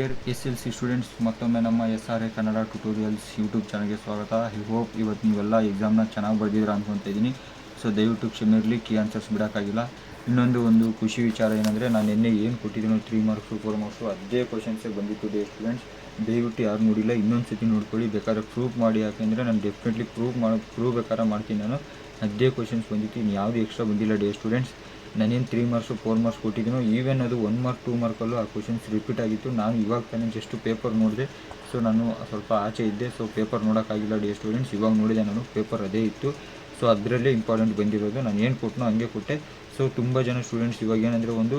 Dear S L C students ಮತ್ತೊಮ್ಮೆ ನಮ್ಮ S R A Kannada tutorials YouTube ಚಾನಲ್ಗೆ ಸ್ವಾಗತ. ಐ ಹೋಪ್ ಇವತ್ತು ನೀವೆಲ್ಲ ಎಕ್ಸಾಮ್ನ ಚೆನ್ನಾಗಿ ಬರೆದಿದ್ದೀರಾ ಇದ್ದೀನಿ. ಸೊ ದಯವಿಟ್ಟು ಕ್ಷಮೆ ಇರಲಿ ಕೀ ಆನ್ಸರ್ಸ್ ಬಿಡೋಕ್ಕಾಗಿಲ್ಲ. ಇನ್ನೊಂದು ಒಂದು ಖುಷಿ ವಿಚಾರ ಏನಂದರೆ, ನಾನು ನಿನ್ನೆ ಏನು ಕೊಟ್ಟಿದ್ದೀನೋ ತ್ರೀ ಮಾರ್ಕ್ಸು ಫೋರ್ ಮಾರ್ಕ್ಸು ಅದೇ ಕ್ವಶನ್ಸೇ ಬಂದಿತ್ತು ಡೇ ಸ್ಟೂಡೆಂಟ್ಸ್ ದಯವಿಟ್ಟು ಯಾರು ನೋಡಿಲ್ಲ ಇನ್ನೊಂದು ಸತಿ ನೋಡ್ಕೊಳ್ಳಿ. ಬೇಕಾದ್ರೆ ಪ್ರೂಫ್ ಮಾಡಿ ಯಾಕೆಂದರೆ ನಾನು ಡೆಫಿನೆಟ್ಲಿ ಪ್ರೂವ್ ಮಾಡಿ ಪ್ರೂವ್ ಬೇಕಾದ್ರೆ ಮಾಡ್ತೀನಿ ನಾನು. ಅದೇ ಕ್ವಶನ್ಸ್ ಬಂದಿತ್ತು ಇನ್ನು ಯಾವುದು ಎಕ್ಸ್ಟ್ರಾ ಬಂದಿಲ್ಲ ಡೇ ಸ್ಟೂಡೆಂಟ್ಸ್ ನಾನೇನು ತ್ರೀ ಮಾರ್ಕ್ಸು ಫೋರ್ ಮಾರ್ಕ್ಸ್ ಕೊಟ್ಟಿದ್ದೀನೋ ಈವೆನ್ ಅದು ಒನ್ ಮಾರ್ಕ್ ಟೂ ಮಾರ್ಕಲ್ಲೂ ಆ ಕ್ವಶನ್ಸ್ ರಿಪೀಟ್ ಆಗಿತ್ತು. ನಾನು ಇವಾಗ ತಾನೇ ಜಸ್ಟ್ ಪೇಪರ್ ನೋಡಿದೆ ಸೊ ನಾನು ಸ್ವಲ್ಪ ಆಚೆ ಇದ್ದೆ ಸೊ ಪೇಪರ್ ನೋಡೋಕ್ಕಾಗಿಲ್ಲ ಡಿ ಸ್ಟೂಡೆಂಟ್ಸ್ ಇವಾಗ ನೋಡಿದೆ ನಾನು ಪೇಪರ್ ಅದೇ ಇತ್ತು. ಸೊ ಅದರಲ್ಲೇ ಇಂಪಾರ್ಟೆಂಟ್ ಬಂದಿರೋದು. ನಾನು ಏನು ಕೊಟ್ಟನೋ ಹಂಗೆ ಕೊಟ್ಟೆ. ಸೊ ತುಂಬ ಜನ ಸ್ಟೂಡೆಂಟ್ಸ್ ಇವಾಗ ಏನಂದರೆ ಒಂದು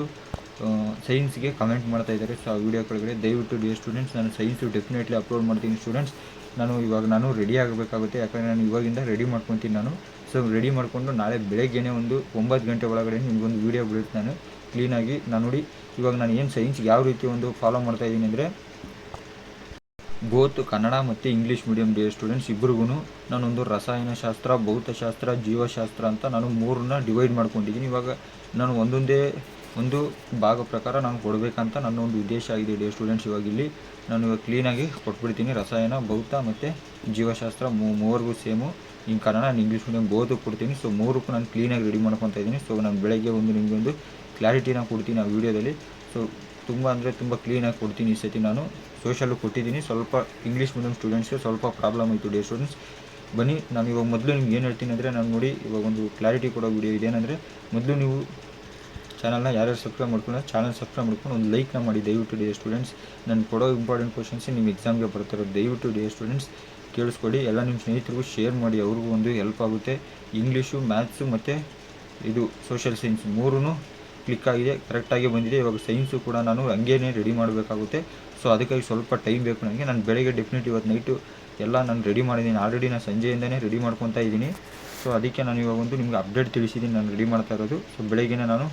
ಸೈನ್ಸ್ಗೆ ಕಮೆಂಟ್ ಮಾಡ್ತಾ ಇದ್ದಾರೆ ಸೊ ಆ ವಿಡಿಯೋ ಕೆಳಗಡೆ ದಯವಿಟ್ಟು ಡಿ ಸ್ಟೂಡೆಂಟ್ಸ್ ನಾನು ಸೈನ್ಸು ಡೆಫಿನೆಟ್ಲಿ ಅಪ್ಲೋಡ್ ಮಾಡ್ತೀನಿ ಸ್ಟೂಡೆಂಟ್ಸ್ ನಾನು ಇವಾಗ ನಾನು ರೆಡಿ ಆಗಬೇಕಾಗುತ್ತೆ. ಯಾಕಂದರೆ ನಾನು ಇವಾಗಿಂದ ರೆಡಿ ಮಾಡ್ಕೊತೀನಿ ನಾನು. ಸೊ ರೆಡಿ ಮಾಡಿಕೊಂಡು ನಾಳೆ ಬೆಳಗ್ಗೆನೇ ಒಂದು ಒಂಬತ್ತು ಗಂಟೆ ಒಳಗಡೆ ನಿಮಗೊಂದು ವೀಡಿಯೋ ಬಿಡುತ್ತೆ ನಾನು. ಕ್ಲೀನಾಗಿ ನಾನು ನೋಡಿ, ಇವಾಗ ನಾನು ಏನು ಸೈನ್ಸ್ ಯಾವ ರೀತಿ ಒಂದು ಫಾಲೋ ಮಾಡ್ತಾ ಇದ್ದೀನಿ ಅಂದರೆ, ಬೋತ್ ಕನ್ನಡ ಮತ್ತು ಇಂಗ್ಲೀಷ್ ಮೀಡಿಯಂ ಡಿ ಸ್ಟೂಡೆಂಟ್ಸ್ ಇಬ್ಬರಿಗೂ ನಾನೊಂದು ರಸಾಯನಶಾಸ್ತ್ರ ಭೌತಶಾಸ್ತ್ರ, ಜೀವಶಾಸ್ತ್ರ ಅಂತ ನಾನು ಮೂರನ್ನ ಡಿವೈಡ್ ಮಾಡ್ಕೊಂಡಿದ್ದೀನಿ ಇವಾಗ ನಾನು ಒಂದೊಂದೇ ಒಂದು ಭಾಗ ಪ್ರಕಾರ ನಾನು ಕೊಡಬೇಕಂತ ನನ್ನ ಒಂದು ಉದ್ದೇಶ ಆಗಿದೆ ಡಿ ಸ್ಟೂಡೆಂಟ್ಸ್ ಇವಾಗ ಇಲ್ಲಿ. ನಾನು ಇವಾಗ ಕ್ಲೀನಾಗಿ ಕೊಟ್ಬಿಡ್ತೀನಿ. ರಸಾಯನ, ಭೌತ ಮತ್ತು ಜೀವಶಾಸ್ತ್ರ ಮೂ, ಮೂವರೆಗೂ ಸೇಮು. ಇನ್ನು ಕನ್ನಡ ಇಂಗ್ಲೀಷ್ ಮೀಡಿಯಂ ಓದಕ್ಕೆ ಕೊಡ್ತೀನಿ. ಸೊ ಮೂರಕ್ಕೂ ನಾನು ಕ್ಲೀನಾಗಿ ರೆಡಿ ಮಾಡ್ಕೊತಾ ಇದ್ದೀನಿ. ಸೊ ನಾನು ಬೆಳಗ್ಗೆ ಒಂದು ನಿಮಗೆ ಒಂದು ಕ್ಲಾರಿಟಿನ ಕೊಡ್ತೀನಿ ಆ ವಿಡಿಯೋದಲ್ಲಿ ಸೊ ತುಂಬ ಅಂದರೆ ತುಂಬ ಕ್ಲೀನಾಗಿ ಕೊಡ್ತೀನಿ ಈ ಸತಿ ನಾನು. ಸೋಷಲ್ಲು ಕೊಟ್ಟಿದ್ದೀನಿ. ಸ್ವಲ್ಪ ಇಂಗ್ಲೀಷ್ ಮೀಡಿಯಂ ಸ್ಟೂಡೆಂಟ್ಸ್ಗೆ ಸ್ವಲ್ಪ ಪ್ರಾಬ್ಲಮ್ ಆಯಿತು ಡೇ ಸ್ಟೂಡೆಂಟ್ಸ್ ಬನ್ನಿ, ನಾನು ಇವಾಗ ಮೊದಲು ನಿಮ್ಗೆ ಏನು ಹೇಳ್ತೀನಿ ಅಂದರೆ ನಾನು ನೋಡಿ ಇವಾಗ ಒಂದು ಕ್ಲಾರಿಟಿ ಕೊಡೋ ವಿಡಿಯೋ ಇದೇನೆಂದರೆ ಮೊದಲು ನೀವು ಚಾನಲ್ನ ಯಾರ್ಯಾರು ಸಬ್ಸ್ಕ್ರೈಬ್ ಮಾಡ್ಕೊಂಡು ಚಾನಲ್ ಸಬ್ಸ್ಕ್ರೈಬ್ ಮಾಡ್ಕೊಂಡು ಒಂದು ಲೈಕ್ನ ಮಾಡಿ ದಯವಿಟ್ಟು ಡಿ ಸ್ಟೂಡೆಂಟ್ಸ್ ನಾನು ಕೊಡೋ ಇಂಪಾರ್ಟೆಂಟ್ ಕ್ವಶನ್ಸ್ ನಿಮ್ಮ ಎಕ್ಸಾಮ್ಗೆ ಬರ್ತಿರೋದು ದಯವಿಟ್ಟು ಡಿ ಸ್ಟೂಡೆಂಟ್ಸ್ ಕೇಳಿಸ್ಕೊಡಿ ಎಲ್ಲ ನಿಮ್ಮ ಸ್ನೇಹಿತರಿಗೂ ಶೇರ್ ಮಾಡಿ, ಅವ್ರಿಗೂ ಒಂದು ಹೆಲ್ಪ್ ಆಗುತ್ತೆ. ಇಂಗ್ಲೀಷು ಮ್ಯಾಥ್ಸು ಮತ್ತು ಇದು ಸೋಷಿಯಲ್ ಸೈನ್ಸ್ ಮೂರೂ ಕ್ಲಿಕ್ ಆಗಿದೆ ಕರೆಕ್ಟಾಗಿ ಬಂದಿದೆ. ಇವಾಗ ಸೈನ್ಸು ಕೂಡ ನಾನು ಹಂಗೇನೆ ರೆಡಿ ಮಾಡಬೇಕಾಗುತ್ತೆ. ಸೊ ಅದಕ್ಕಾಗಿ ಸ್ವಲ್ಪ ಟೈಮ್ ಬೇಕು ನನಗೆ ನಾನು ಬೆಳಗ್ಗೆ ಡೆಫಿನೆಟ್ ಇವತ್ತು ನೈಟು ಎಲ್ಲ ನಾನು ರೆಡಿ ಮಾಡಿದ್ದೀನಿ. ಆಲ್ರೆಡಿ ನಾನು ಸಂಜೆಯಿಂದನೇ ರೆಡಿ ಮಾಡ್ಕೊತಾ ಇದ್ದೀನಿ. ಸೊ ಅದಕ್ಕೆ ನಾನು ಇವಾಗ ಒಂದು ನಿಮಗೆ ಅಪ್ಡೇಟ್ ತಿಳಿಸಿದ್ದೀನಿ. ನಾನು ರೆಡಿ ಮಾಡ್ತಾ ಇರೋದು. ಸೊ ಬೆಳಗ್ಗೆನೇ ನಾನು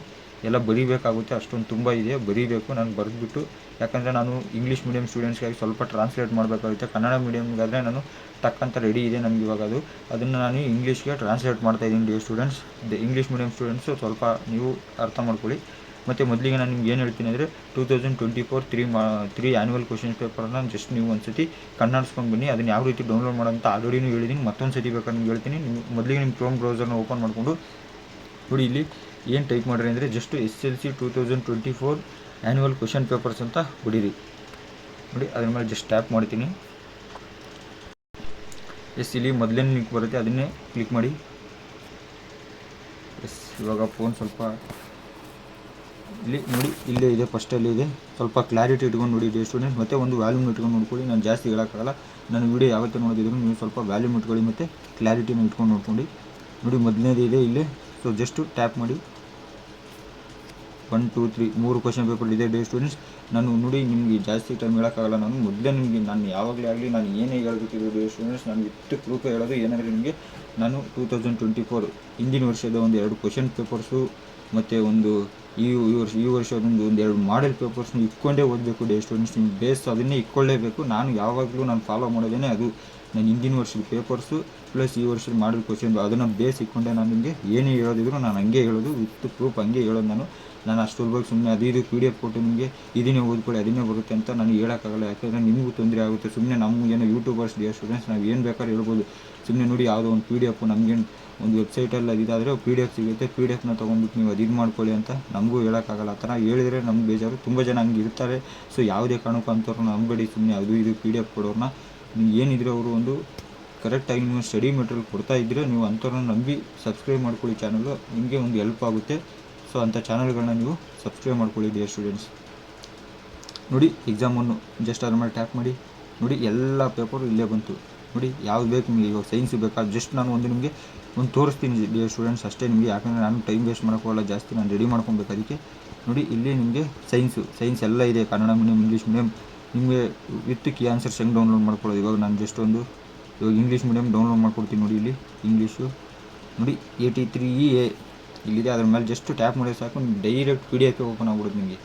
ಎಲ್ಲ ಬರೀಬೇಕಾಗುತ್ತೆ, ಅಷ್ಟೊಂದು ತುಂಬ ಇದೆ, ಬರೀಬೇಕು, ನಾನು ಬರೆದ್ಬಿಟ್ಟು. ಯಾಕಂದರೆ ನಾನು ಇಂಗ್ಲೀಷ್ ಮೀಡಿಯಂ ಸ್ಟೂಡೆಂಟ್ಸ್ಗಾಗಿ ಸ್ವಲ್ಪ ಟ್ರಾನ್ಸ್ಲೇಟ್ ಮಾಡಬೇಕಾಗುತ್ತೆ, ಕನ್ನಡ ಮೀಡಿಯಮ್ಗಾದರೆ ನಾನು ತಕ್ಕಂಥ ರೆಡಿ ಇದೆ ನನಗೆ ಇವಾಗ ಅದು. ಅದನ್ನು ನಾನು ಇಂಗ್ಲೀಷ್ಗೆ ಟ್ರಾನ್ಸ್ಲೇಟ್ ಮಾಡ್ತಾ ಇದ್ದೀನಿ dear students English medium students ಸ್ವಲ್ಪ ನೀವು ಅರ್ಥ ಮಾಡ್ಕೊಳ್ಳಿ. ಮತ್ತು ಮೊದಲಿಗೆ ನಾನು ನಿಮ್ಗೆ ಏನು ಹೇಳ್ತೀನಿ ಅಂದರೆ two thousand twenty four three ಮಾ ತ್ರೀ ಆ್ಯನ್ಯುವಲ್ ಕ್ವಶನ್ಸ್ ಪೇಪರ್ನ ಜಸ್ಟ್ ನೀವು ಒಂದು ಸತಿ ಕನ್ನಡಿಸ್ಕೊಂಡು ಬನ್ನಿ. ಅದನ್ನು ಯಾವ ರೀತಿ ಡೌನ್ಲೋಡ್ ಮಾಡೋಂತ ಆಲ್ರೆಡಿನೂ ಹೇಳಿದ್ದೀನಿ ಮತ್ತೊಂದು ಸತಿ ಬೇಕಾದ್ರೆ ನಿಮ್ಗೆ ಹೇಳ್ತೀನಿ. ನಿಮ್ಮ ಮೊದಲಿಗೆ ನಿಮ್ಮ ಕ್ರೋಮ್ ಬ್ರೌಸರ್ನ ಓಪನ್ ಮಾಡಿಕೊಂಡು, ನೋಡಿ ಇಲ್ಲಿ ಏನು ಟೈಪ್ ಮಾಡ್ರಿ ಅಂದರೆ just S L C two thousand twenty four annual question papers ಅಂತ ಹೊಡೀರಿ. ನೋಡಿ, ಅದ್ರ ಮೇಲೆ ಜಸ್ಟ್ ಟ್ಯಾಪ್ ಮಾಡ್ತೀನಿ. ಎಸ್ ಇಲ್ಲಿ ಮೊದಲೇನು ಲಿಂಕ್ ಬರುತ್ತೆ ಅದನ್ನೇ ಕ್ಲಿಕ್ ಮಾಡಿ. ಎಸ್ ಇವಾಗ ಫೋನ್ ಸ್ವಲ್ಪ ಇಲ್ಲಿ ನೋಡಿ, ಇಲ್ಲೇ ಇದೆ ಫಸ್ಟಲ್ಲಿ ಇದೆ. ಸ್ವಲ್ಪ ಕ್ಲಾರಿಟಿ ಇಟ್ಕೊಂಡು ನೋಡಿ ಡಿ ಸ್ಟೂಡೆಂಟ್ ಮತ್ತು ಒಂದು ವ್ಯಾಲ್ಯೂಮ್ ಇಟ್ಕೊಂಡು ನೋಡ್ಕೊಳ್ಳಿ, ನಾನು ಜಾಸ್ತಿ ಹೇಳೋಕ್ಕಾಗಲ್ಲ. ನಾನು ವೀಡಿಯೋ ಯಾವತ್ತೂ ನೋಡಿದ್ರು ನೀವು ಸ್ವಲ್ಪ ವ್ಯಾಲ್ಯೂಮ್ ಇಟ್ಕೊಳ್ಳಿ, ಮತ್ತು ಕ್ಲಾರಿಟಿನ ಇಟ್ಕೊಂಡು ನೋಡ್ಕೊಂಡು. ನೋಡಿ ಮೊದಲನೇದು ಇದೆ, ಇಲ್ಲೇ. ಸೊ ಜಸ್ಟು ಟ್ಯಾಪ್ ಮಾಡಿ. ಒನ್ ಟೂ ತ್ರೀ ಮೂರು ಕ್ವಶನ್ ಪೇಪರ್ ಇದೆ ಡೇ ಸ್ಟೂಡೆಂಟ್ಸ್ ನಾನು ನೋಡಿ ನಿಮಗೆ ಜಾಸ್ತಿ ಟೈಮ್ ಹೇಳೋಕ್ಕಾಗಲ್ಲ. ನಾನು ಮೊದಲೇ ನಿಮಗೆ, ನಾನು ಯಾವಾಗಲೇ ಆಗಲಿ ನಾನು ಏನೇ ಹೇಳ್ಬೇಕಿದ್ರು ಡೇ ಸ್ಟೂಡೆಂಟ್ಸ್ ನಾನು ಇಷ್ಟು ಪ್ರೂಫ್ ಹೇಳೋದು ಏನಾದರೂ ನಿಮಗೆ. ನಾನು ಟೂ ತೌಸಂಡ್ ಟ್ವೆಂಟಿ ಫೋರ್ ಹಿಂದಿನ ವರ್ಷದ ಒಂದು ಎರಡು ಕ್ವಶನ್ ಪೇಪರ್ಸು ಮತ್ತು ಒಂದು ಈ ವರ್ಷ, ಈ ವರ್ಷದೊಂದು ಒಂದು ಎರಡು ಮಾಡೆಲ್ ಪೇಪರ್ಸ್ನ ಇಟ್ಕೊಂಡೇ ಓದಬೇಕು ಡೇ ಸ್ಟೂಡೆಂಟ್ಸ್ ನಿಮ್ಮ ಬೇಸ್ ಅದನ್ನೇ ಇಟ್ಕೊಳ್ಳೇಬೇಕು. ನಾನು ಯಾವಾಗಲೂ ನಾನು ಫಾಲೋ ಮಾಡೋದೇನೆ ಅದು. ನಾನು ಹಿಂದಿನ ವರ್ಷದ ಪೇಪರ್ಸು ಪ್ಲಸ್ ಈ ವರ್ಷದ ಮಾಡಿದ ಕ್ವಶನ್ ಅದನ್ನು ಬೇಸ್ ಇಟ್ಕೊಂಡೆ ನಾನು ನಿಮಗೆ. ಏನೇ ಹೇಳೋದಿದ್ರು ನಾನು ಹಂಗೆ ಹೇಳೋದು, ವಿತ್ ಪ್ರೂಫ್ ಹಂಗೆ ಹೇಳೋದು ನಾನು. ನಾನು ಅಷ್ಟು ಬಗ್ಗೆ ಸುಮ್ಮನೆ ಅದು ಇದು ಪಿ ಡಿ ಎಫ್ ಕೊಟ್ಟು ನಿಮಗೆ ಇದನ್ನೇ ಓದ್ಕೊಳ್ಳಿ, ಅದನ್ನೇ ಬರುತ್ತೆ ಅಂತ ನಾನು ಹೇಳೋಕ್ಕಾಗಲ್ಲ. ಯಾಕಂದರೆ ನಿಮಗೂ ತೊಂದರೆ ಆಗುತ್ತೆ. ಸುಮ್ಮನೆ ನಮಗೇನೋ ಯೂಟ್ಯೂಬರ್ಸ್ ಡಿಯರ್ ಸ್ಟೂಡೆಂಟ್ಸ್ ನಾವು ಏನು ಬೇಕಾದ್ರೂ ಹೇಳ್ಬೋದು. ಸುಮ್ಮನೆ ನೋಡಿ ಯಾವುದೋ ಒಂದು ಪಿ ಡಿ ಎಫ್, ನಮಗೇನು ಒಂದು ವೆಬ್ಸೈಟಲ್ಲಿ ಅದಿದಾದರೆ ಪಿ ಡಿ ಎಫ್ ಸಿಗುತ್ತೆ. ಪಿ ಡಿ ಎಫ್ನ ತೊಗೊಂಡ್ಬಿಟ್ಟು ನೀವು ಅದು ಇದು ಮಾಡ್ಕೊಳ್ಳಿ ಅಂತ ನಮಗೂ ಹೇಳೋಕ್ಕಾಗಲ್ಲ. ಆ ಥರ ಹೇಳಿದರೆ ನಮ್ಗೆ ಬೇಜಾರು. ತುಂಬ ಜನ ಹಂಗೆ ಇರ್ತಾರೆ. ಸೊ ಯಾವುದೇ ಕಾರಣಕ್ಕೂ ಅಂತವ್ರನ್ನ ನಂಬೇಡಿ ಸುಮ್ಮನೆ ಅದು ಇದು ಪಿ ಡಿ ಎಫ್ ಕೊಡೋರನ್ನ ನೀವು ಏನಿದ್ರೆ ಅವರು ಒಂದು ಕರೆಕ್ಟಾಗಿ ನೀವು ಸ್ಟಡಿ ಮೆಟೀರಿಯಲ್ ಕೊಡ್ತಾ ಇದ್ದರೆ ನೀವು ಅಂಥವ್ರನ್ನ ನಂಬಿ ಸಬ್ಸ್ಕ್ರೈಬ್ ಮಾಡ್ಕೊಳ್ಳಿ ಚಾನಲು ನಿಮಗೆ ಒಂದು ಹೆಲ್ಪ್ ಆಗುತ್ತೆ. ಸೊ ಅಂಥ ಚಾನಲ್ಗಳನ್ನ ನೀವು ಸಬ್ಸ್ಕ್ರೈಬ್ ಮಾಡ್ಕೊಳ್ಳಿ ಡಿಯರ್ ಸ್ಟೂಡೆಂಟ್ಸ್ ನೋಡಿ ಎಕ್ಸಾಮನ್ನು ಜಸ್ಟ್ ಅದ್ರ ಮೇಲೆ ಟ್ಯಾಪ್ ಮಾಡಿ. ನೋಡಿ, ಎಲ್ಲ ಪೇಪರು ಇಲ್ಲೇ ಬಂತು. ನೋಡಿ, ಯಾವ್ದು ಬೇಕು ನಿಮಗೆ? ಇವಾಗ ಸೈನ್ಸ್ ಬೇಕಾ? ಜಸ್ಟ್ ನಾನು ಒಂದು ನಿಮಗೆ ಒಂದು ತೋರಿಸ್ತೀನಿ ಡಿಯರ್ ಸ್ಟೂಡೆಂಟ್ಸ್ ಅಷ್ಟೇ ನಿಮಗೆ. ಯಾಕಂದರೆ ನಾನು ಟೈಮ್ ವೇಸ್ಟ್ ಮಾಡೋಕ್ಕೋಲ್ಲ. ಜಾಸ್ತಿ ನಾನು ರೆಡಿ ಮಾಡ್ಕೊಬೇಕು ಅದಕ್ಕೆ. ನೋಡಿ, ಇಲ್ಲಿ ನಿಮಗೆ ಸೈನ್ಸು ಸೈನ್ಸ್ ಎಲ್ಲ ಇದೆ. ಕನ್ನಡ ಮೀಡಿಯಮ್ ಇಂಗ್ಲೀಷ್ ಮೀಡಿಯಮ್ ನಿಮಗೆ ವಿತ್ ಕೀ ಆನ್ಸರ್ಸ್ ಹೆಂಗೆ ಡೌನ್ಲೋಡ್ ಮಾಡ್ಕೊಳ್ಳೋದು? ಇವಾಗ ನಾನು ಜಸ್ಟ್ ಒಂದು ಇವಾಗ ಇಂಗ್ಲೀಷ್ ಮೀಡಿಯಮ್ ಡೌನ್ಲೋಡ್ ಮಾಡ್ಕೊಡ್ತೀನಿ ನೋಡಿ ಇಲ್ಲಿ ಇಂಗ್ಲೀಷು ನೋಡಿ ಏಯ್ಟಿ ತ್ರೀ ಇ ಎ ಇಲ್ಲಿದೆ, ಅದ್ರ ಮೇಲೆ ಜಸ್ಟ್ ಟ್ಯಾಪ್ ಮಾಡಿದ್ರೆ ಸಾಕು ಡೈರೆಕ್ಟ್ ಪಿ ಡಿ ಎಫ್ಗೆ ಓಪನ್ ಆಗ್ಬಿಡುತ್ತೆ ನಿಮಗೆ.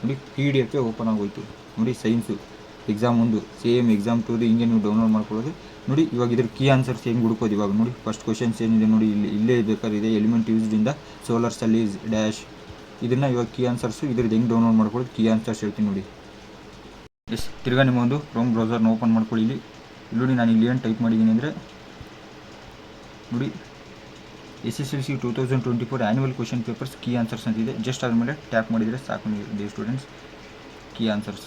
ನೋಡಿ ಪಿ ಡಿ ಎಫ್ಗೆ ಓಪನ್ ಆಗೋಯ್ತು. ನೋಡಿ ಸೈನ್ಸು ಎಕ್ಸಾಮ್ ಒಂದು ಸೇಮ್ ಎಕ್ಸಾಮ್ ಟೂದು ಹಿಂಗೆ ನೀವು ಡೌನ್ಲೋಡ್ ಮಾಡ್ಕೊಳ್ಳೋದು. ನೋಡಿ ಇವಾಗ ಇದ್ರ ಕೀ ಆನ್ಸರ್ಸ್ ಹೆಂಗೆ ಹುಡ್ಕೋದು ಇವಾಗ ನೋಡಿ ಫಸ್ಟ್ ಕ್ವಶನ್ಸ್ ಏನಿದೆ ನೋಡಿ ಇಲ್ಲಿ, ಇಲ್ಲೇ ಬೇಕಾದ್ರೆ ಇದೆ element used in the solar cells dash ಇದನ್ನು ಇವಾಗ ಕೀ ಆನ್ಸರ್ಸು ಇದ್ರದ್ದು ಹೆಂಗೆ ಡೌನ್ಲೋಡ್ ಮಾಡ್ಕೊಳ್ಳೋದು ಕೀ ಆನ್ಸರ್ಸ್ ಹೇಳ್ತೀನಿ ನೋಡಿ. ಎಸ್, ತಿರ್ಗಾ ನಿಮ್ಮ ಒಂದು ಕ್ರೋಮ್ ಬ್ರೌಸರ್ನ ಓಪನ್ ಮಾಡ್ಕೊಳ್ಳಿ ಇಲ್ಲಿ. ನೋಡಿ ನಾನು ಇಲ್ಲಿ ಏನು ಟೈಪ್ ಮಾಡಿದ್ದೀನಿ ಅಂದರೆ ನೋಡಿ S S L C two thousand twenty four annual question papers key answers ಅಂತಿದೆ ಜಸ್ಟ್ ಅದ್ರ ಮೇಲೆ ಟ್ಯಾಪ್ ಮಾಡಿದರೆ ಸಾಕು ನೀವು ಸ್ಟೂಡೆಂಟ್ಸ್ ಕೀ ಆನ್ಸರ್ಸ್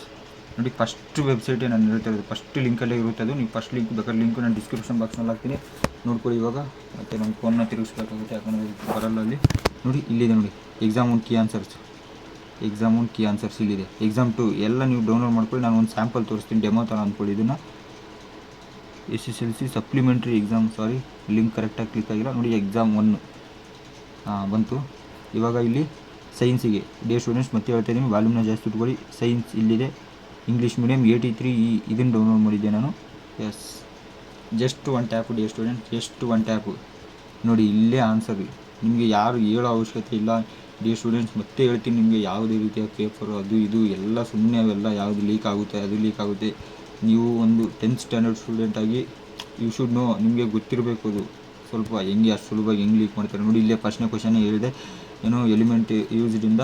ನೋಡಿ ಫಸ್ಟ್ ವೆಬ್ಸೈಟ್ ನಾನು ಹೇಳ್ತಾ ಇರೋದು ಫಸ್ಟ್ ಲಿಂಕಲ್ಲೇ ಇರುತ್ತೆ ಅದು. ನೀವು ಫಸ್ಟ್ ಲಿಂಕ್ ಬೇಕಾದ್ರೆ ಲಿಂಕ್ ನಾನು ಡಿಸ್ಕ್ರಿಪ್ಷನ್ ಬಾಕ್ಸ್ನಲ್ಲಿ ಹಾಕ್ತೀನಿ. ನೋಡ್ಕೊಳ್ಳಿ ಇವಾಗ. ಮತ್ತು ನಮ್ಮ ಫೋನ್ನ ತಿರುಗಿಸ್ಬೇಕಾಗುತ್ತೆ ಯಾಕಂದರೆ ಬರಲ್ಲ ಅಲ್ಲಿ. ನೋಡಿ, ಇಲ್ಲಿದೆ ನೋಡಿ ಎಕ್ಸಾಮ್ ಒಂದು key answers exam one key answers ಇಲ್ಲಿದೆ. ಎಕ್ಸಾಮ್ ಟು ಎಲ್ಲ ನೀವು ಡೌನ್ಲೋಡ್ ಮಾಡ್ಕೊಳ್ಳಿ. ನಾನು ಒಂದು ಸ್ಯಾಂಪಲ್ ತೋರಿಸ್ತೀನಿ ಡೆಮೋ ಥರ ಅಂದ್ಕೊಳ್ಳಿ ಇದನ್ನು. S S L C supplementary exam sorry link ಕರೆಕ್ಟಾಗಿ ಕ್ಲಿಕ್ ಆಗಿಲ್ಲ. ನೋಡಿ ಎಕ್ಸಾಮ್ ಒನ್ ಹಾಂ ಬಂತು. ಇವಾಗ ಇಲ್ಲಿ ಸೈನ್ಸಿಗೆ ಡೇ ಸ್ಟೂಡೆಂಟ್ಸ್ ಮತ್ತೆ ಹೇಳ್ತಾ ಇದ್ದೀನಿ ವಾಲ್ಯೂಮ್ನ ಜಾಸ್ತಿ ಇಟ್ಕೊಳ್ಳಿ. ಸೈನ್ಸ್ ಇಲ್ಲಿದೆ. ಇಂಗ್ಲೀಷ್ ಮೀಡಿಯಮ್ ಏಯ್ಟಿ ತ್ರೀ ಈ ಇದನ್ನು ಡೌನ್ಲೋಡ್ ಮಾಡಿದ್ದೆ ನಾನು. Yes just one tap dear student just one tap ನೋಡಿ, ಇಲ್ಲೇ ಆನ್ಸರ್ ನಿಮಗೆ ಯಾರು ಹೇಳೋ ಅವಶ್ಯಕತೆ ಇಲ್ಲ. ಡಿ ಸ್ಟೂಡೆಂಟ್ಸ್ ಮತ್ತೆ ಹೇಳ್ತೀನಿ ನಿಮಗೆ ಯಾವುದೇ ರೀತಿಯ ಪೇಪರು ಅದು ಇದು ಎಲ್ಲ ಸುಮ್ಮನೆ ಅವೆಲ್ಲ ಯಾವುದು ಲೀಕ್ ಆಗುತ್ತೆ, ಅದು ಲೀಕ್ ಆಗುತ್ತೆ. ನೀವು ಒಂದು ಟೆಂತ್ ಸ್ಟ್ಯಾಂಡರ್ಡ್ ಸ್ಟೂಡೆಂಟಾಗಿ ಯು ಶುಡ್ ನೋ ನಿಮಗೆ ಗೊತ್ತಿರಬೇಕು ಅದು. ಸ್ವಲ್ಪ ಹೆಂಗೆ ಅಷ್ಟು ಸುಲಭವಾಗಿ ಹೆಂಗೆ ಲೀಕ್ ಮಾಡ್ತಾರೆ ನೋಡಿ, ಇಲ್ಲೇ ಫಸ್ಟ್ನೇ ಕ್ವಶನ್ ಹೇಳಿದೆ. ಏನು element used in the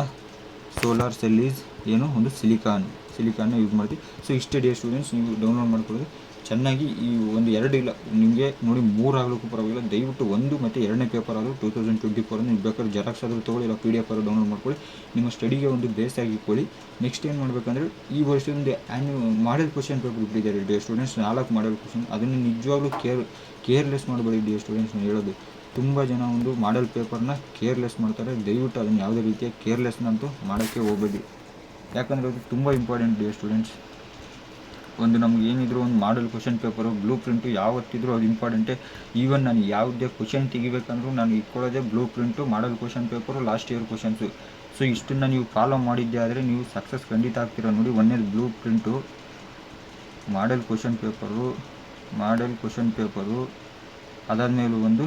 solar cell is ಏನು? ಒಂದು ಸಿಲಿಕಾನ್ ಸಿಲಿಕಾನ್ನ ಯೂಸ್ ಮಾಡ್ತೀವಿ. ಸೊ ಇಷ್ಟೇ ಡೇ ಸ್ಟೂಡೆಂಟ್ಸ್ ನೀವು ಡೌನ್ಲೋಡ್ ಮಾಡ್ಕೊಳ್ಳೋದು ಚೆನ್ನಾಗಿ ಈ ಒಂದು ಎರಡು ಇಲ್ಲ, ನಿಮಗೆ ನೋಡಿ ಮೂರು ಆಗಲಿಕ್ಕೂ ಪರವಾಗಿಲ್ಲ. ದಯವಿಟ್ಟು ಒಂದು ಮತ್ತು ಎರಡನೇ ಪೇಪರ್ ಆದರೂ ಟೂ ತೌಸಂಡ್ ಟ್ವೆಂಟಿ ಫೋರ್ ನೀವು ಬೇಕಾದ್ರೆ ಜೆರಾಕ್ಸ್ ಆದರೂ ತೊಗೊಳ್ಳಿ, ಇಲ್ಲ ಪಿ ಡಿ ಎಫ್ ಆದರೂ ಡೌನ್ಲೋಡ್ ಮಾಡ್ಕೊಳ್ಳಿ. ನಿಮ್ಮ ಸ್ಟಡಿಗೆ ಒಂದು ಬೇಸ್ ಆಗಿಕೊಳ್ಳಿ ನೆಕ್ಸ್ಟ್ ಏನು ಮಾಡಬೇಕಂದ್ರೆ, ಈ ವರ್ಷದಿಂದ ಆ್ಯನ್ಯು ಮಾಡೆಲ್ ಕ್ವಶನ್ ಪೇಪರ್ ಬಿಟ್ಟಿದ್ದಾರೆ ಡಿ ಸ್ಟೂಡೆಂಟ್ಸ್ ನಾಲ್ಕು ಮಾಡೆಲ್ ಕ್ವಶನ್ ಅದನ್ನು ನಿಜವಾಗ್ಲೂ ಕೇರ್ ಕೇರ್ಲೆಸ್ ಮಾಡಬೇಡಿ ಡಿ ಸ್ಟೂಡೆಂಟ್ಸ್ ನಾನು ಹೇಳೋದು. ತುಂಬ ಜನ ಒಂದು ಮಾಡೆಲ್ ಪೇಪರ್ನ ಕೇರ್ಲೆಸ್ ಮಾಡ್ತಾರೆ. ದಯವಿಟ್ಟು ಅದನ್ನು ಯಾವುದೇ ರೀತಿಯ ಕೇರ್ಲೆಸ್ನಂತೂ ಮಾಡೋಕ್ಕೆ ಹೋಗಬೇಡಿ. ಯಾಕಂದರೆ ಅದು ತುಂಬ ಇಂಪಾರ್ಟೆಂಟ್ ಡಿ ಸ್ಟೂಡೆಂಟ್ಸ್ ಒಂದು ನಮ್ಗೆ ಏನಿದ್ರು ಒಂದು model question paper blue print ಯಾವತ್ತಿದ್ರು ಅದು ಇಂಪಾರ್ಟೆಂಟೇ ಈವನ್ ನಾನು ಯಾವುದೇ ಕ್ವಶನ್ ತೆಗಿಬೇಕಂದ್ರೂ ನಾನು ಇಟ್ಕೊಳ್ಳೋದೇ blue print model question paper last year questions so ಇಷ್ಟನ್ನು ನೀವು ಫಾಲೋ ಮಾಡಿದ್ದೆ ಆದರೆ ನೀವು ಸಕ್ಸಸ್ ಖಂಡಿತ ಆಗ್ತೀರ. ನೋಡಿ ಒಂದೇದು blue print model question paper model question paper ಅದಾದಮೇಲೆ ಒಂದು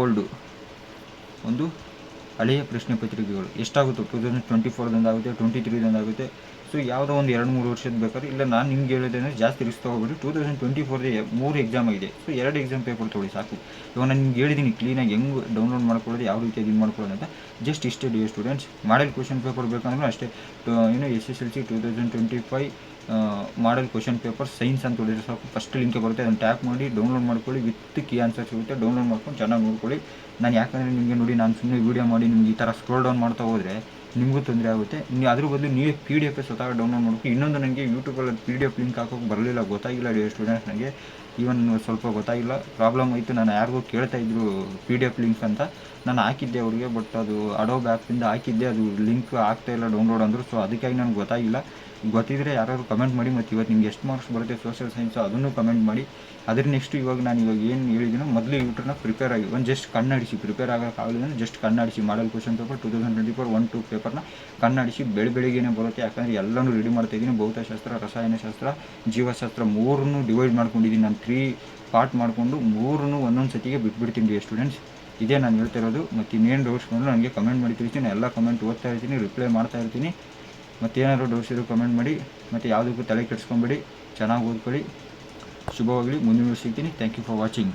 ಓಲ್ಡು ಒಂದು ಹಳೆಯ ಪ್ರಶ್ನೆ ಪತ್ರಿಕೆಗಳು. ಎಷ್ಟಾಗುತ್ತೆ? ಟೂ ತೌಸಂಡ್ ಟ್ವೆಂಟಿ ಫೋರ್ದೊಂದಾಗುತ್ತೆ ಟ್ವೆಂಟಿ ತ್ರೀದೊಂದಾಗುತ್ತೆ ಸೊ ಯಾವುದೋ ಒಂದು ಎರಡು ಮೂರು ವರ್ಷದ ಬೇಕಾದ್ರೆ ಇಲ್ಲ, ನಾನು ನಿಮ್ಗೆ ಹೇಳಿದೆ ಅಂದರೆ ಜಾಸ್ತಿ ರಿಸ್ಕ್ ತೊಗೊಬಿಟ್ಟು ಟೂ ತೌಸಂಡ್ ಟ್ವೆಂಟಿ ಫೋರ್ದೇ ಮೂರು ಎಕ್ಸಾಮ್ ಆಗಿದೆ. ಸೊ ಎರಡು ಎಕ್ಸಾಮ್ ಪೇಪರ್ ತೊಗೊಳ್ಳಿ, ಸಾಕು. ಇವಾಗ ನಾನು ನಿಮ್ಗೆ ಹೇಳಿದ್ದೀನಿ ಕ್ಲೀನಾಗಿ ಹೆಂಗೆ ಡೌನ್ಲೋಡ್ ಮಾಡ್ಕೊಳ್ಳೋದು, ಯಾವ ರೀತಿಯಾಗಿ ಇದು ಮಾಡ್ಕೊಳ್ಳೋದು ಅಂತ. ಜಸ್ಟ್ ಇಷ್ಟೇ dear students model question paper ಬೇಕಂದ್ರೂ ಅಷ್ಟೇ. ಏನು S S L C two thousand twenty five model question paper science ಅಂತ ಹೊಡಿದ್ರೆ ಸಾಕು. ಫಸ್ಟ್ ಲಿಂಕ್ ಬರುತ್ತೆ, ಅದನ್ನು ಟ್ಯಾಪ್ ಮಾಡಿ ಡೌನ್ಲೋಡ್ ಮಾಡ್ಕೊಳ್ಳಿ ವಿತ್ ಕೀ ಆನ್ಸರ್ ಸಿಗುತ್ತೆ ಡೌನ್ಲೋಡ್ ಮಾಡ್ಕೊಂಡು ಚೆನ್ನಾಗಿ ನೋಡ್ಕೊಳ್ಳಿ. ನಾನು ಯಾಕಂದರೆ ನಿಮಗೆ ನೋಡಿ, ನಾನು ಸುಮ್ಮನೆ ವೀಡಿಯೋ ಮಾಡಿ, ನಿಮ್ಗೆ ಈ ಥರ ಸ್ಕ್ರೋಲ್ ಡೌನ್ ಮಾಡ್ತಾ ಹೋದರೆ ನಿಮಗೂ ತೊಂದರೆ ಆಗುತ್ತೆ. ನೀವು ಅದ್ರ ಬದಲು ನೀವೇ ಪಿ ಡಿ ಎಫ್ ಸ್ವತಃ ಡೌನ್ಲೋಡ್ ಮಾಡಬೇಕು ಇನ್ನೊಂದು ನನಗೆ ಯೂಟ್ಯೂಬಲ್ಲಿ ಪಿ ಡಿ ಎಫ್ ಲಿಂಕ್ ಹಾಕೋಕೆ ಬರಲಿಲ್ಲ. ಗೊತ್ತಾಗಿಲ್ಲ ಸ್ಟೂಡೆಂಟ್ಸ್ ನನಗೆ ಈವನ್ ಸ್ವಲ್ಪ ಗೊತ್ತಾಗಿಲ್ಲ. ಪ್ರಾಬ್ಲಮ್ ಆಯಿತು. ನಾನು ಯಾರಿಗೂ ಕೇಳ್ತಾ ಇದ್ರು ಪಿ ಡಿ ಎಫ್ ಲಿಂಕ್ ಅಂತ. ನಾನು ಹಾಕಿದ್ದೆ ಅವ್ರಿಗೆ ಬಟ್ ಅದು ಅಡೋಬ್ ಆ್ಯಪಿಂದ ಹಾಕಿದ್ದೆ. ಅದು ಲಿಂಕ್ ಆಗ್ತಾ ಇಲ್ಲ ಡೌನ್ಲೋಡ್ ಅಂದರು. ಸೊ ಅದಕ್ಕಾಗಿ ನನಗೆ ಗೊತ್ತಾಗಿಲ್ಲ. ಗೊತ್ತಿದ್ರೆ ಯಾರಾದರೂ ಕಮೆಂಟ್ ಮಾಡಿ ಮತ್ತು ಇವತ್ತು ನಿಮ್ಗೆ ಎಷ್ಟು ಮಾರ್ಕ್ಸ್ ಬರುತ್ತೆ ಸೋಷಿಯಲ್ ಸೈನ್ಸ್ ಅದನ್ನು ಕಮೆಂಟ್ ಮಾಡಿ. ಅದ್ರ ನೆಕ್ಸ್ಟ್ ಇವಾಗ ನಾನು ಇವಾಗ ಏನು ಹೇಳಿದ್ದೀನೋ ಮೊದಲು ಯೂಟ್ರನ್ನ ಪ್ರಿಪೇರ್ ಆಗಿ ಒಂದು ಜಸ್ಟ್ ಕನ್ನಡಿಸಿ ಪ್ರಿಪೇರ್ ಆಗೋಕ್ಕಾಗಲಿಲ್ಲ just ಕನ್ನಡಿಸಿ model question paper two thousand twenty four one two ಪೇಪರ್ನ ಕನ್ನಡಿಸಿ ಬೆಳೆ ಬೆಳಿಗ್ಗೆನೇ ಬರುತ್ತೆ. ಯಾಕಂದರೆ ಎಲ್ಲನೂ ರೆಡಿ ಮಾಡ್ತಾ ಇದ್ದೀನಿ ಭೌತಶಾಸ್ತ್ರ, ರಸಾಯನಶಾಸ್ತ್ರ, ಜೀವಶಾಸ್ತ್ರ ಮೂರನ್ನು ಡಿವೈಡ್ ಮಾಡ್ಕೊಂಡಿದ್ದೀನಿ ನಾನು ತ್ರೀ ಪಾರ್ಟ್ ಮಾಡಿಕೊಂಡು ಮೂರನ್ನು ಒಂದೊಂದು ಸತಿಗೆ ಬಿಟ್ಬಿಡ್ತೀನಿ ಸ್ಟೂಡೆಂಟ್ಸ್ ಇದೇ ನಾನು ಹೇಳ್ತಿರೋದು ಮತ್ತು ಇನ್ನೇನು ಡೌಟ್ಸ್ ನನಗೆ ಕಮೆಂಟ್ ಮಾಡಿ ತಿಳಿಸ್ತೀನಿ. ಎಲ್ಲ ಕಮೆಂಟ್ ಓದ್ತಾ ಇರ್ತೀನಿ ರಿಪ್ಲೈ ಮಾಡ್ತಾ ಇರ್ತೀನಿ. ಮತ್ತು ಏನಾದರೂ ಡೌಟ್ಸ್ ಇದ್ರೂ ಕಮೆಂಟ್ ಮಾಡಿ, ಮತ್ತು ಯಾವುದಕ್ಕೂ ತಲೆ ಕೆಡಿಸ್ಕೊಂಬೇಡಿ, ಚೆನ್ನಾಗಿ ಓದ್ಕೊಳ್ಳಿ, ಶುಭವಾಗಲಿ, ಮುಂದಿನ ಸಿಗ್ತೀನಿ. Thank you for watching